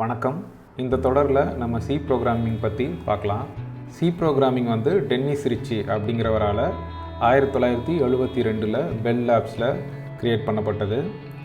வணக்கம். இந்த தொடரில் நம்ம சி ப்ரோக்ராமிங் பற்றி பார்க்கலாம். சி ப்ரோக்ராமிங் வந்து டென்னிஸ் ரிச்சி அப்படிங்கிறவரால் ஆயிரத்தி தொள்ளாயிரத்தி எழுபத்தி ரெண்டில் பெல் லேப்ஸில் க்ரியேட் பண்ணப்பட்டது.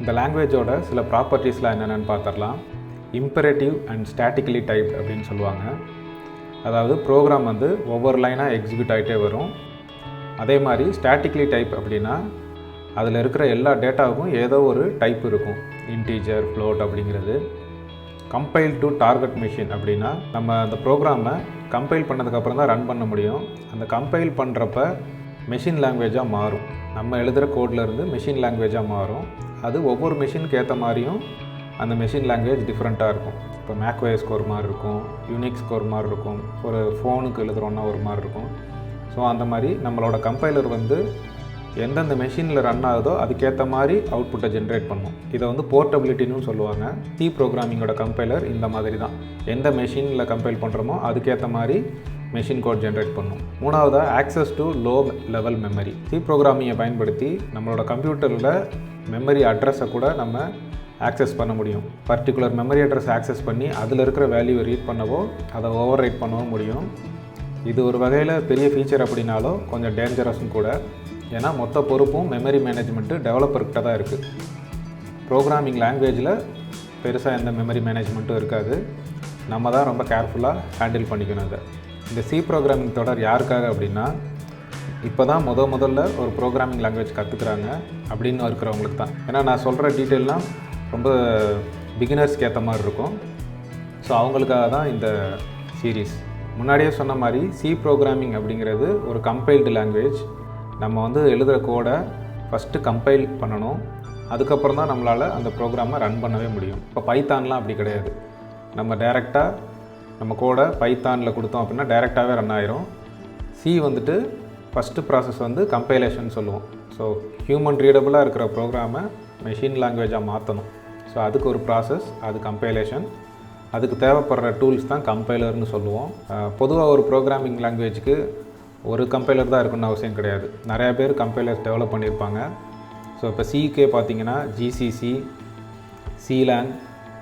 இந்த லாங்குவேஜோட சில ப்ராப்பர்ட்டிஸ்லாம் என்னென்னு பார்த்துடலாம். இம்பரேட்டிவ் அண்ட் ஸ்டாட்டிக்கலி டைப் அப்படின்னு சொல்லுவாங்க. அதாவது ப்ரோக்ராம் வந்து ஒவ்வொரு லைனாக எக்ஸிக்யூட் ஆகிட்டே வரும். அதே மாதிரி ஸ்டாட்டிக்லி டைப் அப்படின்னா அதில் இருக்கிற எல்லா டேட்டாவுக்கும் ஏதோ ஒரு டைப் இருக்கும். இன்டீஜர் ஃப்ளோட் அப்படிங்கிறது. கம்பைல் டு டார்கெட் மிஷின் அப்படின்னா நம்ம அந்த ப்ரோக்ராமை கம்பைல் பண்ணதுக்கப்புறம் தான் ரன் பண்ண முடியும். அந்த கம்பைல் பண்ணுறப்ப மெஷின் லாங்குவேஜாக மாறும். நம்ம எழுதுகிற கோட்லேருந்து மெஷின் லாங்குவேஜாக மாறும். அது ஒவ்வொரு மெஷினுக்கு ஏற்ற மாதிரியும் அந்த மெஷின் லாங்குவேஜ் டிஃப்ரெண்ட்டாக இருக்கும். இப்போ மேக்வேஸ்க்கு ஒரு மாதிரி இருக்கும் யூனிக்ஸ்க்கு ஒரு மாதிரி இருக்கும் ஒரு ஃபோனுக்கு எழுதுகிறோன்னா ஒரு மாதிரி இருக்கும். ஸோ அந்த மாதிரி நம்மளோட கம்பைலர் வந்து எந்தெந்த மெஷினில் ரன் ஆகுதோ அதுக்கேற்ற மாதிரி அவுட்புட்டை ஜென்ரேட் பண்ணும். இதை வந்து போர்ட்டபிலிட்டின்னு சொல்லுவாங்க. சி ப்ரோக்ராமிங்கோட கம்பைலர் இந்த மாதிரி தான். எந்த மெஷினில் கம்பைல் பண்ணுறோமோ அதுக்கேற்ற மாதிரி மெஷின் கோட் ஜென்ரேட் பண்ணும். மூணாவதாக access to low level memory C ப்ரோக்ராமிங்கை பயன்படுத்தி நம்மளோட கம்ப்யூட்டரில் மெமரி அட்ரஸை கூட நம்ம ஆக்சஸ் பண்ண முடியும். பர்டிகுலர் மெமரி அட்ரஸ் ஆக்சஸ் பண்ணி அதில் இருக்கிற வேல்யூவை ரீட் பண்ணவோ அதை ஓவர் ரைட் பண்ணவும் முடியும். இது ஒரு வகையில் பெரிய ஃபீச்சர் அப்படின்னாலும் கொஞ்சம் டேஞ்சரஸும் கூட. ஏன்னா மொத்த பொறுப்பும் மெமரி மேனேஜ்மெண்ட்டு டெவலப்பர்கிட்ட தான் இருக்குது ப்ரோக்ராமிங் லாங்குவேஜில் பெருசாக எந்த மெமரி மேனேஜ்மெண்ட்டும் இருக்காது. நம்ம தான் ரொம்ப கேர்ஃபுல்லாக ஹேண்டில் பண்ணிக்கணும் அதை இந்த சி ப்ரோக்ராமிங் தொடர் யாருக்காக அப்படின்னா இப்போ தான் முத முதல்ல ஒரு ப்ரோக்ராமிங் லாங்குவேஜ் கற்றுக்குறாங்க அப்படின்னு இருக்கிறவங்களுக்கு தான். ஏன்னா நான் சொல்கிற டீட்டெயிலாம் ரொம்ப பிகினர்ஸ்க்கு ஏற்ற மாதிரி இருக்கும். ஸோ அவங்களுக்காக தான் இந்த சீரீஸ் முன்னாடியே சொன்ன மாதிரி சி ப்ரோக்ராமிங் அப்படிங்கிறது ஒரு கம்பைல்டு லாங்குவேஜ் நம்ம வந்து எழுதுகிற கோடை ஃபஸ்ட்டு கம்பைல் பண்ணணும். அதுக்கப்புறம் தான் நம்மளால் அந்த ப்ரோக்ராமை ரன் பண்ணவே முடியும். இப்போ பைத்தான்லாம் அப்படி கிடையாது. நம்ம டைரெக்டாக நம்ம கோடை பைத்தானில் கொடுத்தோம் அப்படின்னா டைரெக்டாகவே ரன் ஆயிரும். சி வந்துட்டு ஃபஸ்ட்டு ப்ராசஸ் வந்து கம்பைலேஷன் சொல்லுவோம். ஸோ ஹியூமன் ரீடபுளாக இருக்கிற ப்ரோக்ராமை மெஷின் லாங்குவேஜாக மாற்றணும் ஸோ அதுக்கு ஒரு ப்ராசஸ் அது கம்பைலேஷன் அதுக்கு தேவைப்படுற டூல்ஸ் தான் கம்பைலர்னு சொல்லுவோம். பொதுவாக ஒரு ப்ரோக்ராமிங் லாங்குவேஜுக்கு ஒரு கம்பைலர் தான் இருக்குன்னு அவசியம் கிடையாது. நிறையா பேர் கம்பைலர்ஸ் டெவலப் பண்ணியிருப்பாங்க. ஸோ இப்போ சிகே பார்த்தீங்கன்னா ஜிசிசி சீலாங்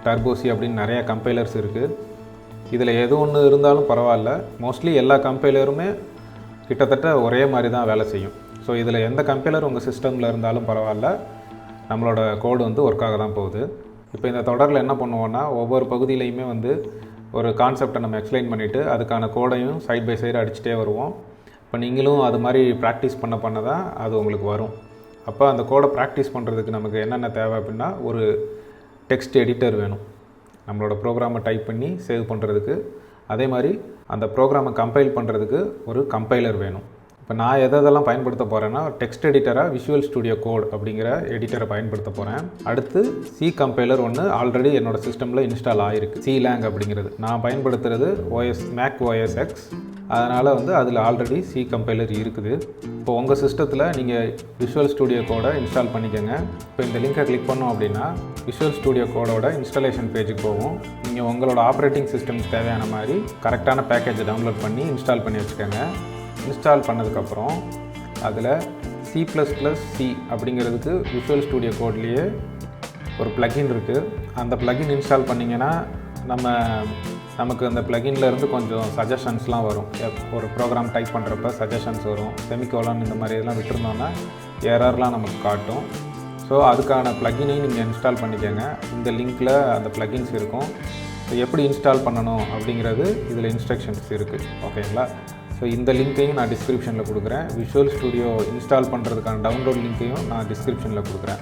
டர்போசி அப்படின்னு நிறைய கம்பைலர்ஸ் இருக்குது இதில் எது ஒன்று இருந்தாலும் பரவாயில்ல. மோஸ்ட்லி எல்லா கம்பைலருமே கிட்டத்தட்ட ஒரே மாதிரி தான் வேலை செய்யும். ஸோ இதில் எந்த கம்பைலர் உங்கள் சிஸ்டமில் இருந்தாலும் பரவாயில்ல. நம்மளோட கோடு வந்து ஒர்க்காக தான் போகுது. இப்போ இந்த தொடரில் என்ன பண்ணுவோன்னா ஒவ்வொரு பகுதியிலையுமே வந்து ஒரு கான்செப்டை நம்ம எக்ஸ்பிளைன் பண்ணிவிட்டு அதுக்கான கோடையும் சைட் பை சைடு அடிச்சுட்டே வருவோம். இப்போ நீங்களும் அது மாதிரி ப்ராக்டிஸ் பண்ண பண்ண தான் அது உங்களுக்கு வரும். அப்போ அந்த கோடை ப்ராக்டிஸ் பண்ணுறதுக்கு நமக்கு என்னென்ன தேவை அப்படின்னா ஒரு டெக்ஸ்ட் எடிட்டர் வேணும். நம்மளோட ப்ரோக்ராமை டைப் பண்ணி சேவ் பண்ணுறதுக்கு அதே மாதிரி அந்த ப்ரோக்ராமை கம்பைல் பண்ணுறதுக்கு ஒரு கம்பைலர் வேணும். இப்போ நான் எதை எதெல்லாம் பயன்படுத்த போகிறேன்னா டெக்ஸ்ட் எடிட்டராக விஷுவல் ஸ்டுடியோ கோட் அப்படிங்கிற எடிட்டரை பயன்படுத்த போகிறேன் அடுத்து சி கம்பைலர் ஒன்று ஆல்ரெடி என்னோட சிஸ்டமில் இன்ஸ்டால் ஆகிருக்கு சி லேங் அப்படிங்கிறது. நான் பயன்படுத்துகிறது ஓஎஸ் மேக் ஓஎஸ் எக்ஸ் அதனால் வந்து அதில் ஆல்ரெடி சி கம்பைலர் இருக்குது. இப்போ உங்கள் சிஸ்டத்தில் நீங்கள் விஷுவல் ஸ்டுடியோ கோடை இன்ஸ்டால் பண்ணிக்கோங்க. இப்போ இந்த லிங்கை கிளிக் பண்ணோம் அப்படின்னா விஷுவல் ஸ்டுடியோ கோடோட இன்ஸ்டாலேஷன் பேஜுக்கு போகும். நீங்கள் உங்களோட ஆப்ரேட்டிங் சிஸ்டம் தேவையான மாதிரி கரெக்டான பேக்கேஜை டவுன்லோட் பண்ணி இன்ஸ்டால் பண்ணி வச்சுக்கோங்க. இன்ஸ்டால் பண்ணதுக்கப்புறம் அதில் சி ப்ளஸ் ப்ளஸ் சி அப்படிங்கிறதுக்கு விஷுவல் ஸ்டூடியோ கோட்லேயே ஒரு ப்ளகின் இருக்குது அந்த ப்ளகின் இன்ஸ்டால் பண்ணிங்கன்னா நம்ம நமக்கு அந்த ப்ளகின்ல இருந்து கொஞ்சம் சஜஷன்ஸ்லாம் வரும். ஒரு ப்ரோக்ராம் டைப் பண்ணுறப்ப சஜஷன்ஸ் வரும். செமிகோலன் இந்த மாதிரி இதெல்லாம் விட்டுருந்தோன்னா ஏரர்லாம் நமக்கு காட்டும். ஸோ அதுக்கான ப்ளகினையும் நீங்கள் இன்ஸ்டால் பண்ணிக்கோங்க. இந்த லிங்க்கில் அந்த ப்ளகின்ஸ் இருக்கும். எப்படி இன்ஸ்டால் பண்ணணும் அப்படிங்கிறது இதில் இன்ஸ்ட்ரக்ஷன்ஸ் இருக்குது ஓகேங்களா ஸோ இந்த லிங்க்கையும் நான் டிஸ்கிரிப்ஷனில் கொடுக்குறேன். விஷுவல் ஸ்டுடியோ இன்ஸ்டால் பண்ணுறதுக்கான டவுன்லோட் லிங்க்கையும் நான் டிஸ்கிரிப்ஷனில் கொடுக்குறேன்.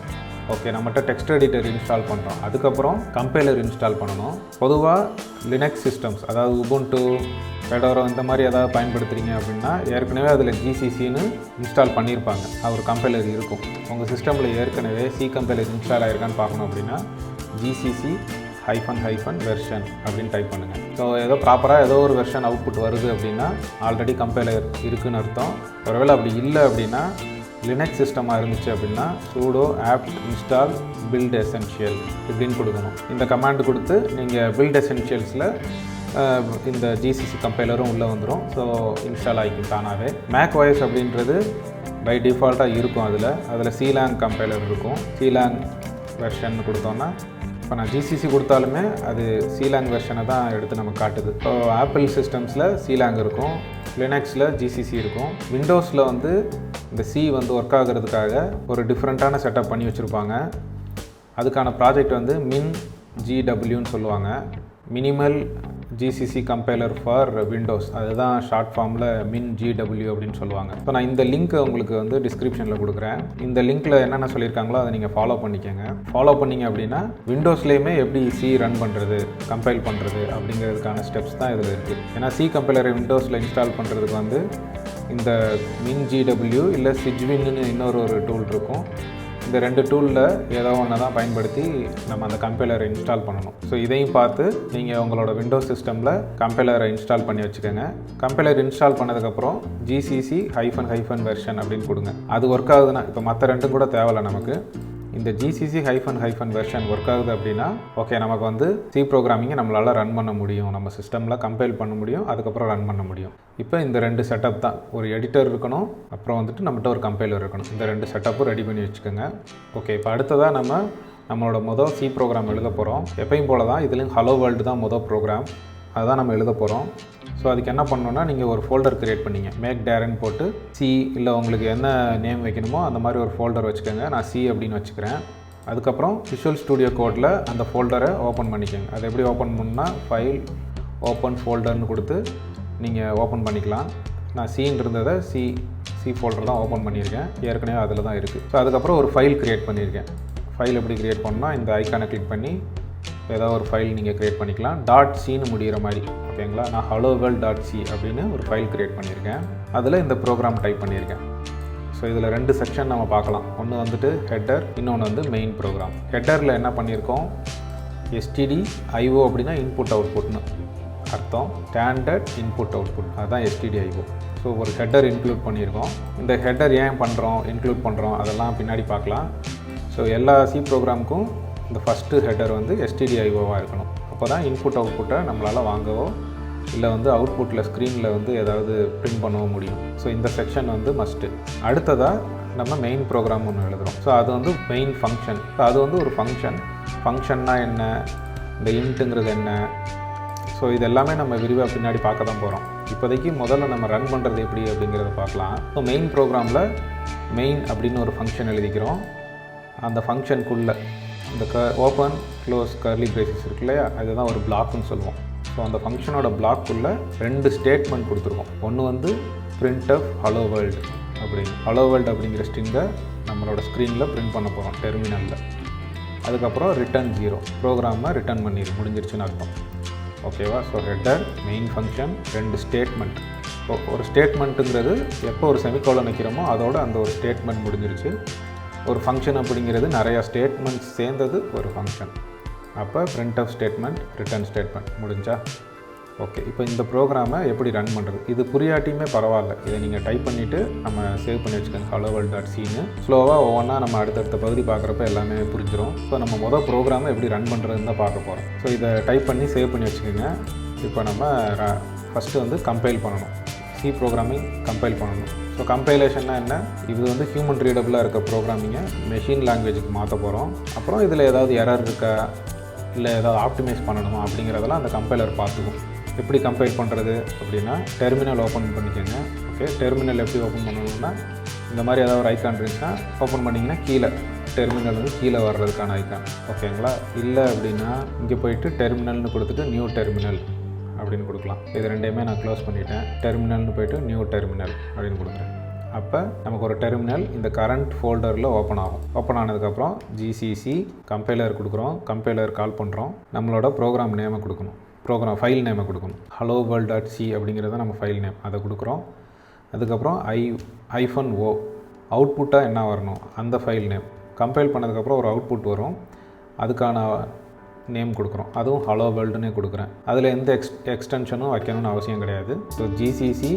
ஓகே நம்மகிட்ட டெக்ஸ்ட் எடிட்டர் இன்ஸ்டால் பண்ணுறோம் அதுக்கப்புறம் கம்பைலர் இன்ஸ்டால் பண்ணணும். பொதுவாக லினக்ஸ் சிஸ்டம்ஸ் அதாவது உபுண்டு ஃபெடோரோ இந்த மாதிரி ஏதாவது பயன்படுத்துகிறீங்க அப்படின்னா ஏற்கனவே அதில் ஜிசிசின்னு இன்ஸ்டால் பண்ணியிருப்பாங்க ஒரு கம்பைலர் இருக்கும். உங்கள் சிஸ்டமில் ஏற்கனவே சி கம்பைலர் இன்ஸ்டால் ஆயிருக்கான்னு பார்க்கணும் அப்படின்னா ஜிசிசி ஹைஃபன் ஹைஃபன் வெர்ஷன் அப்படின்னு டைப் பண்ணுங்கள் ஸோ ஏதோ ப்ராப்பராக ஏதோ ஒரு வெர்ஷன் அவுட்புட் வருது அப்படின்னா ஆல்ரெடி கம்பைலர் இருக்குன்னு அர்த்தம். ஒருவேளை அப்படி இல்லை அப்படின்னா லினக்ஸ் சிஸ்டமாக இருந்துச்சு அப்படின்னா sudo apt install build essential இப்படின்னு கொடுக்கணும். இந்த கமாண்ட் கொடுத்து நீங்கள் பில்ட் எசென்ஷியல்ஸில் இந்த ஜிசிசி கம்பைலரும் உள்ளே வந்துடும் ஸோ இன்ஸ்டால் ஆகிக்கும் தானாகவே மேக் வாய்ஸ் அப்படின்றது பை டிஃபால்ட்டாக இருக்கும் அதில். அதில் சீலாங் கம்பைலர் இருக்கும். சீலாங் வெர்ஷன் கொடுத்தோன்னா இப்போ நான் ஜிசிசி கொடுத்தாலுமே அது சீலாங் வெர்ஷனை தான் எடுத்து நம்ம காட்டுது. இப்போ ஆப்பிள் சிஸ்டம்ஸில் சீலாங் இருக்கும் லினக்ஸில் ஜிசிசி இருக்கும். விண்டோஸில் வந்து இந்த சி வந்து ஒர்க் ஆகுறதுக்காக ஒரு டிஃப்ரெண்ட்டான செட்டப் பண்ணி வச்சுருப்பாங்க. அதுக்கான ப்ராஜெக்ட் வந்து மின் ஜிடபிள்யூன்னு சொல்லுவாங்க. Minimal GCC compiler for Windows அதுதான் ஷார்ட் ஃபார்மில் மின் ஜிடபிள்யூ அப்படின்னு சொல்லுவாங்க. இப்போ நான் இந்த லிங்க்கை உங்களுக்கு வந்து டிஸ்கிரிப்ஷனில் கொடுக்குறேன். இந்த லிங்க்கில் என்னென்ன சொல்லியிருக்காங்களோ அதை நீங்கள் ஃபாலோ பண்ணிக்கோங்க. ஃபாலோ பண்ணீங்க அப்படின்னா விண்டோஸ்லேயுமே எப்படி சி ரன் பண்ணுறது கம்பைல் பண்ணுறது அப்படிங்கிறதுக்கான ஸ்டெப்ஸ் தான் இதில் இருக்குது ஏன்னா சி கம்பைலரை விண்டோஸில் இன்ஸ்டால் பண்ணுறதுக்கு வந்து இந்த மின் ஜிடபிள்யூ இல்லை சிஜ்வின்னு இன்னொரு ஒரு டூல் இருக்கும். இந்த ரெண்டு டூலில் ஏதோ ஒன்று தான் பயன்படுத்தி நம்ம அந்த கம்பைலரை இன்ஸ்டால் பண்ணணும். ஸோ இதையும் பார்த்து நீங்கள் உங்களோட விண்டோஸ் சிஸ்டமில் கம்பைலரை இன்ஸ்டால் பண்ணி வச்சுக்கோங்க. கம்பைலர் இன்ஸ்டால் பண்ணதுக்கப்புறம் ஜிசிசி ஹைஃபன் ஹைஃபன் வெர்ஷன் அப்படின்னு கொடுங்க. அது ஒர்க் ஆகுதுன்னா இப்போ மற்ற ரெண்டும் கூட தேவையில்ல நமக்கு. இந்த GCC hyphen hyphen version work ஆகுது அப்படின்னா ஓகே நமக்கு வந்து சி ப்ரோக்ராமிங்கை நம்மளால் ரன் பண்ண முடியும். நம்ம சிஸ்டமில் கம்பைல் பண்ண முடியும். அதுக்கப்புறம் ரன் பண்ண முடியும். இப்போ இந்த ரெண்டு செட்டப் தான். ஒரு எடிட்டர் இருக்கணும் அப்புறம் வந்துட்டு நம்மகிட்ட ஒரு கம்பைலர் இருக்கணும். இந்த ரெண்டு செட்டப்பும் ரெடி பண்ணி வச்சுக்கோங்க. ஓகே இப்போ அடுத்ததாக நம்ம நம்மளோட மொதல் சி ப்ரோக்ராம் எழுத போகிறோம் எப்பயும் போல தான் இதுலேயும் ஹலோ வேர்ல்டு தான் மொதல் ப்ரோக்ராம் அதுதான் நம்ம எழுத போகிறோம் ஸோ அதுக்கு என்ன பண்ணணும்னா நீங்கள் ஒரு ஃபோல்டர் க்ரியேட் பண்ணிங்க. மேக் டேரன் போட்டு சி இல்லை உங்களுக்கு என்ன நேம் வைக்கணுமோ அந்த மாதிரி ஒரு ஃபோல்டர் வச்சுக்கோங்க. நான் சி அப்படின்னு வச்சுக்கிறேன். அதுக்கப்புறம் விஷுவல் ஸ்டூடியோ கோடில் அந்த ஃபோல்டரை ஓப்பன் பண்ணிக்கோங்க. அதை எப்படி ஓப்பன் பண்ணால் ஃபைல் ஓப்பன் ஃபோல்டர்னு கொடுத்து நீங்கள் ஓப்பன் பண்ணிக்கலாம். நான் சீன் இருந்ததை சி சி ஃபோல்டர் தான் ஓப்பன் பண்ணியிருக்கேன். ஏற்கனவே அதில் தான் இருக்குது ஸோ அதுக்கப்புறம் ஒரு ஃபைல் க்ரியேட் பண்ணியிருக்கேன். ஃபைல் எப்படி க்ரியேட் பண்ணால் இந்த ஐக்கானை கிளிக் பண்ணி ஏதாவது ஒரு ஃபைல் நீங்கள் க்ரியேட் பண்ணிக்கலாம். டாட் சின்னு முடிகிற மாதிரி. ஓகேங்களா? நான் ஹலோ வேர்ல்ட் டாட் சி அப்படின்னு ஒரு ஃபைல் க்ரியேட் பண்ணியிருக்கேன். அதில் இந்த ப்ரோக்ராம் டைப் பண்ணியிருக்கேன். ஸோ இதில் ரெண்டு செக்ஷன் நம்ம பார்க்கலாம். ஒன்று வந்துட்டு ஹெட்டர் இன்னொன்று வந்து மெயின் ப்ரோக்ராம் ஹெட்டரில் என்ன பண்ணியிருக்கோம்? எஸ்டிடி ஐஓ அப்படின்னா இன்புட் அவுட்புட்னு அர்த்தம். ஸ்டாண்டர்ட் இன்புட் அவுட்புட் அதுதான் எஸ்டிடி ஐஓ ஸோ ஒரு ஹெட்டர் இன்க்ளூட் பண்ணியிருக்கோம். இந்த ஹெட்டர் ஏன் பண்ணுறோம் இன்க்ளூட் பண்ணுறோம் அதெல்லாம் பின்னாடி பார்க்கலாம். ஸோ எல்லா சி ப்ரோக்ராமுக்கும் இந்த ஃபஸ்ட்டு ஹெட்டர் வந்து எஸ்டிடிஐஓவாக இருக்கணும். அப்போ தான் இன்புட் அவுட்புட்டை நம்மளால் வாங்கவோ இல்லை வந்து அவுட்புட்டில் ஸ்க்ரீனில் வந்து ஏதாவது பிரிண்ட் பண்ணவோ முடியும். ஸோ இந்த செக்ஷன் வந்து மஸ்ட்டு அடுத்ததாக நம்ம மெயின் ப்ரோக்ராம் ஒன்று எழுதுகிறோம் ஸோ அது வந்து மெயின் ஃபங்க்ஷன் ஸோ அது வந்து ஒரு ஃபங்க்ஷன் ஃபங்க்ஷன்னா என்ன? இந்த இன்ட்டுங்கிறது என்ன? ஸோ இது எல்லாமே நம்ம விரிவாக பின்னாடி பார்க்க தான் போகிறோம் இப்போதைக்கு முதல்ல நம்ம ரன் பண்ணுறது எப்படி அப்படிங்கிறத பார்க்கலாம். ஸோ மெயின் ப்ரோக்ராமில் மெயின் அப்படின்னு ஒரு ஃபங்க்ஷன் எழுதிக்கிறோம். அந்த ஃபங்க்ஷனுக்குள்ளே இந்த க ஓப்பன் க்ளோஸ் கர்லி பிரேசஸ் இருக்கு இல்லையா? அதுதான் ஒரு பிளாக்னு சொல்லுவோம். ஸோ அந்த ஃபங்க்ஷனோட பிளாக்குள்ளே ரெண்டு ஸ்டேட்மெண்ட் கொடுத்துருக்கோம். ஒன்று வந்து பிரிண்ட் ஆஃப் ஹலோ வேர்ல்டு அப்படின்னு ஹலோ வேர்ல்டு அப்படிங்கிற ஸ்ட்ரிங்கை நம்மளோட ஸ்க்ரீனில் பிரிண்ட் பண்ண போகிறோம் டெர்மினலில் அதுக்கப்புறம் ரிட்டர்ன் ஜீரோ ப்ரோக்ராமை ரிட்டர்ன் பண்ணிடு முடிஞ்சிருச்சுன்னு அர்த்தம். ஓகேவா ஸோ ஹெட்டர் மெயின் ஃபங்க்ஷன் ரெண்டு ஸ்டேட்மெண்ட் இப்போ ஒரு ஸ்டேட்மெண்ட்டுங்கிறது எப்போ ஒரு செமிகோலன் வைக்கிறோமோ அதோட அந்த ஒரு ஸ்டேட்மெண்ட் முடிஞ்சிருச்சு. ஒரு ஃபங்க்ஷன் அப்படிங்கிறது நிறையா ஸ்டேட்மெண்ட்ஸ் சேர்ந்தது ஒரு ஃபங்க்ஷன் அப்போ print f statement return statement முடிஞ்சா? ஓகே இப்போ இந்த ப்ரோக்ராமை எப்படி ரன் பண்ணுறது இது புரியாட்டியுமே பரவாயில்ல. இதை நீங்கள் டைப் பண்ணிவிட்டு நம்ம சேவ் பண்ணி வச்சுக்கோங்க ஹலோ வேர்ல்ட் டாட் சீனு ஸ்லோவாக ஒவ்வொன்றா நம்ம அடுத்தடுத்த பகுதி பார்க்குறப்ப எல்லாமே புரிஞ்சிடும் ஸோ நம்ம மொதல் ப்ரோக்ராமை எப்படி ரன் பண்ணுறதுன்னு தான் பார்க்க போகிறோம் ஸோ இதை டைப் பண்ணி சேவ் பண்ணி வச்சுக்கோங்க. இப்போ நம்ம ஃபஸ்ட்டு வந்து கம்பைல் பண்ணணும். சி ப்ரோக்ராமிங் கம்பைல் பண்ணணும். ஸோ கம்பைலேஷன்னா என்ன? இது வந்து ஹியூமன் ரீடபுளாக இருக்க ப்ரோக்ராமிங்கை மெஷின் லாங்குவேஜுக்கு மாற்ற போகிறோம் அப்புறம் இதில் ஏதாவது எரர் இருக்கா? இல்லை ஏதாவது ஆப்டிமைஸ் பண்ணணுமா? அப்படிங்கிறதெல்லாம் அந்த கம்பைலர் பார்த்துக்கும். எப்படி கம்பைல் பண்ணுறது அப்படின்னா டெர்மினல் ஓப்பன் பண்ணிக்கோங்க. ஓகே டெர்மினல் எப்படி ஓப்பன் பண்ணணும்னா இந்த மாதிரி ஏதாவது ஒரு ஐக்கான் இருந்துச்சுன்னா ஓப்பன் பண்ணிங்கன்னா கீழே டெர்மினல் வந்து கீழே வர்றதுக்கான ஐக்கான் ஓகேங்களா இல்லை அப்படின்னா இங்கே போயிட்டு டெர்மினல்னு கொடுத்துட்டு நியூ டெர்மினல் அப்படின்னு கொடுக்கலாம். இது ரெண்டையுமே நான் க்ளோஸ் பண்ணிட்டேன். டெர்மினல்னு போயிட்டு நியூ டெர்மினல் அப்படின்னு கொடுக்குறேன் அப்போ நமக்கு ஒரு டெர்மினல் இந்த கரண்ட் ஃபோல்டரில் ஓப்பன் ஆகும். ஓப்பன் ஆனதுக்கப்புறம் ஜிசிசி கம்பைலர் கொடுக்குறோம். கம்பைலர் கால் பண்ணுறோம் நம்மளோட ப்ரோக்ராம் நேமை கொடுக்கணும். ப்ரோக்ராம் ஃபைல் நேமை கொடுக்கணும். ஹலோ வேர்ல்ட் டாட் சி அப்படிங்கிறத நம்ம ஃபைல் நேம் அதை கொடுக்குறோம். அதுக்கப்புறம் ஐ ஐஃபன் ஓ அவுட்புட்டாக என்ன வரணும்? அந்த ஃபைல் நேம் கம்பைல் பண்ணதுக்கப்புறம் ஒரு அவுட்புட் வரும். அதுக்கான நேம் கொடுக்குறோம். அதுவும் ஹலோ வேர்ல்டுன்னே கொடுக்குறேன். அதில் எந்த எக்ஸ் எக்ஸ்டென்ஷனும் வைக்கணும்னு அவசியம் கிடையாது. ஸோ ஜிசிசி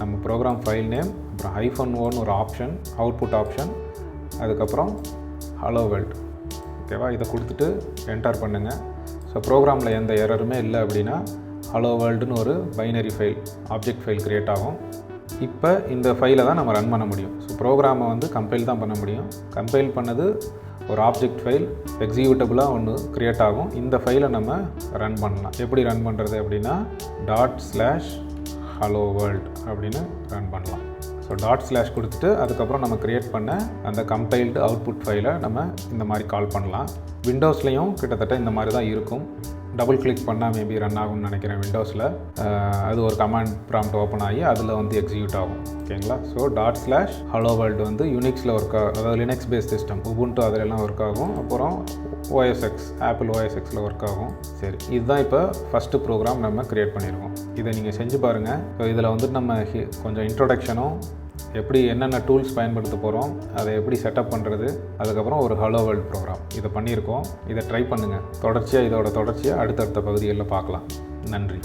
நம்ம ப்ரோக்ராம் ஃபைல் நேம் அப்புறம் ஐஃபோன் ஓன்னு ஒரு ஆப்ஷன் அவுட்புட் ஆப்ஷன் அதுக்கப்புறம் ஹலோ வேர்ல்ட் ஓகேவா இதை கொடுத்துட்டு என்டர் பண்ணுங்கள் ஸோ ப்ரோக்ராமில் எந்த எரருமே இல்லை அப்படின்னா ஹலோ வேர்ல்டுன்னு ஒரு binary file object file create ஆகும். இப்போ இந்த ஃபைலை தான் நம்ம ரன் பண்ண முடியும். ஸோ ப்ரோக்ராமை வந்து கம்பைல் தான் பண்ண முடியும். கம்பைல் பண்ணது ஒரு ஆப்ஜெக்ட் ஃபைல் எக்ஸிக்யூட்டபுளாக ஒன்று க்ரியேட் ஆகும். இந்த ஃபைலை நம்ம ரன் பண்ணலாம். எப்படி ரன் பண்ணுறது அப்படின்னா டாட் ஸ்லாஷ் ஹலோ வேர்ல்ட் அப்படின்னு ரன் பண்ணலாம். ஸோ டாட் ஸ்லாஷ் கொடுத்துட்டு அதுக்கப்புறம் நம்ம க்ரியேட் பண்ண அந்த கம்பைல்டு அவுட்புட் ஃபைலை நம்ம இந்த மாதிரி கால் பண்ணலாம். விண்டோஸ்லேயும் கிட்டத்தட்ட இந்த மாதிரி தான் இருக்கும். டபுள் கிளிக் பண்ணால் மேபி ரன் ஆகும்னு நினைக்கிறேன் விண்டோஸில் அது ஒரு கமாண்ட் ப்ராம்ட் ஓப்பன் ஆகி அதில் வந்து எக்ஸிக்யூட் ஆகும். ஓகேங்களா so dot slash hello world வந்து யூனிக்ஸில் ஒர்க் ஆகும் அதாவது லினக்ஸ் பேஸ் சிஸ்டம் உபுண்டு அதிலெல்லாம் ஒர்க் ஆகும். அப்புறம் ஓஎஸ்எக்ஸ் ஆப்பிள் ஓஎஸ்எக்ஸில் ஒர்க் ஆகும். சரி இதுதான் இப்போ ஃபஸ்ட்டு ப்ரோக்ராம் நம்ம க்ரியேட் பண்ணியிருக்கோம் இதை நீங்கள் செஞ்சு பாருங்கள் ஸோ இதில் வந்துட்டு நம்ம ஹி- கொஞ்சம் இன்ட்ரொடக்ஷனும் எப்படி என்னென்ன டூல்ஸ் பயன்படுத்த போகிறோம் அதை எப்படி செட்டப் பண்ணுறது அதுக்கப்புறம் ஒரு ஹலோ வேர்ல்ட் ப்ரோக்ராம் இதை பண்ணியிருக்கோம். இதை ட்ரை பண்ணுங்கள் தொடர்ச்சியாக இதோட தொடர்ச்சியாக அடுத்தடுத்த பகுதிகளில் பார்க்கலாம். நன்றி.